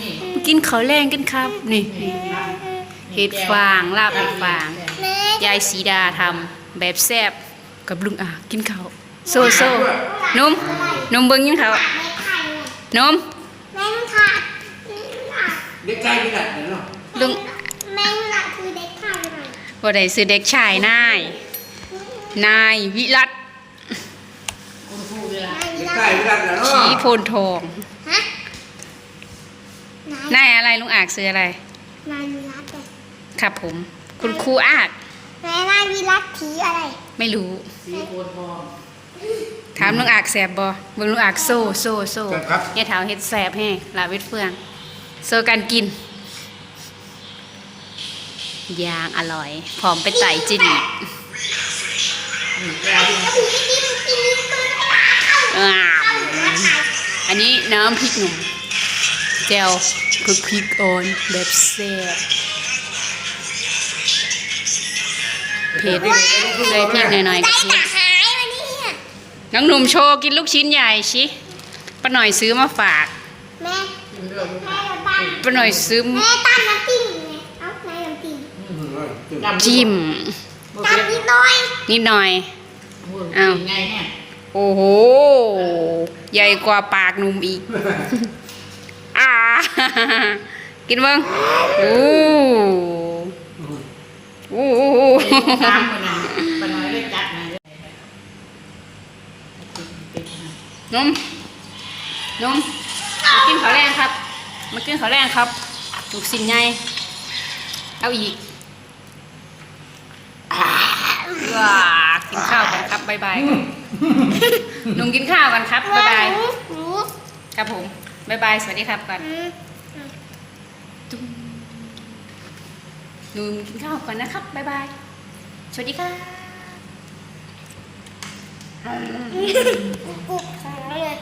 นี่กินข้าวแรงกันครับ นี่เห็ดฟางลาบเห็ดฟางแม่ยายสีดาทำแบบแซ่บกับลุงอากินข้าวโซโซนมนมเบิ้งกินข้าวแม่ไข่เนี่ยนมแม่งขาดเด็กใจนี่แหละเนาะลุงแม่งหลักคือเด็กไข่หน่อยบ่ได้ซื้อเด็กชายนาย นายวิรัตคุณครูเวลาเด็กใจนี่แหละเนาะขีโพนทองฮะ นายนายอะไรลุงอากซื้ออะไร นายวิรัตเลยครับผม คุณครูอากแม่นายวิรัตผีอะไร ไม่รู้สีโคนทองถามลุงอากแสบบ่เบิ่งลุงอากโซ่โซ่โซ่ครับเฮ็ดเท้าเฮ็ดแสบแห้ลาเวทเฟืองโซ่การกินอย่างอร่อย พร้อมไปไต่จินอีกนี่แก้วที่อ้าวอันนี้น้ำพริกหนุ่ม แจ่วคือพริกอ่อนแบบแซ่บเผ็ดใส่พริกหน่อยๆใจกับเผ็จะดหายวันนี้เนี่ยน้องหนุ่มโชว์กินลูกชิ้นใหญ่ชิป้าหน่อยซื้อมาฝากแม่กินเรื่องแม่จะบ้านป้าหน่อยซื้อแม่ตั้มน้ำจิ้มไงเอ้าแม่น้ำจิ้มจิ้มตั้มนิดหน่อยนิดหน่อยอ้าวไงเนี่ยโอ้โห ใหญ่กว่าปากหนุ่มอีกอ่า กินเบ้างโอ้โอ้ตามคนนั้นปน้อยได้จัดนะนมนมมากินข้าวแรงครับมากินข้าวแรงครับถูกสิ่งไงเอาอีกอ่าว้ากินข้าวกันครับบ๊ายบายก่อนหนุ่มกินข้าวกันครับบ๊ายบายหนูหนูครับผมบ๊ายบายสวัสดีครับก่อน อืมหนูกินข้าวก่อนนะครับบ๊ายบาย สวัสดีค่ะกุกของเลย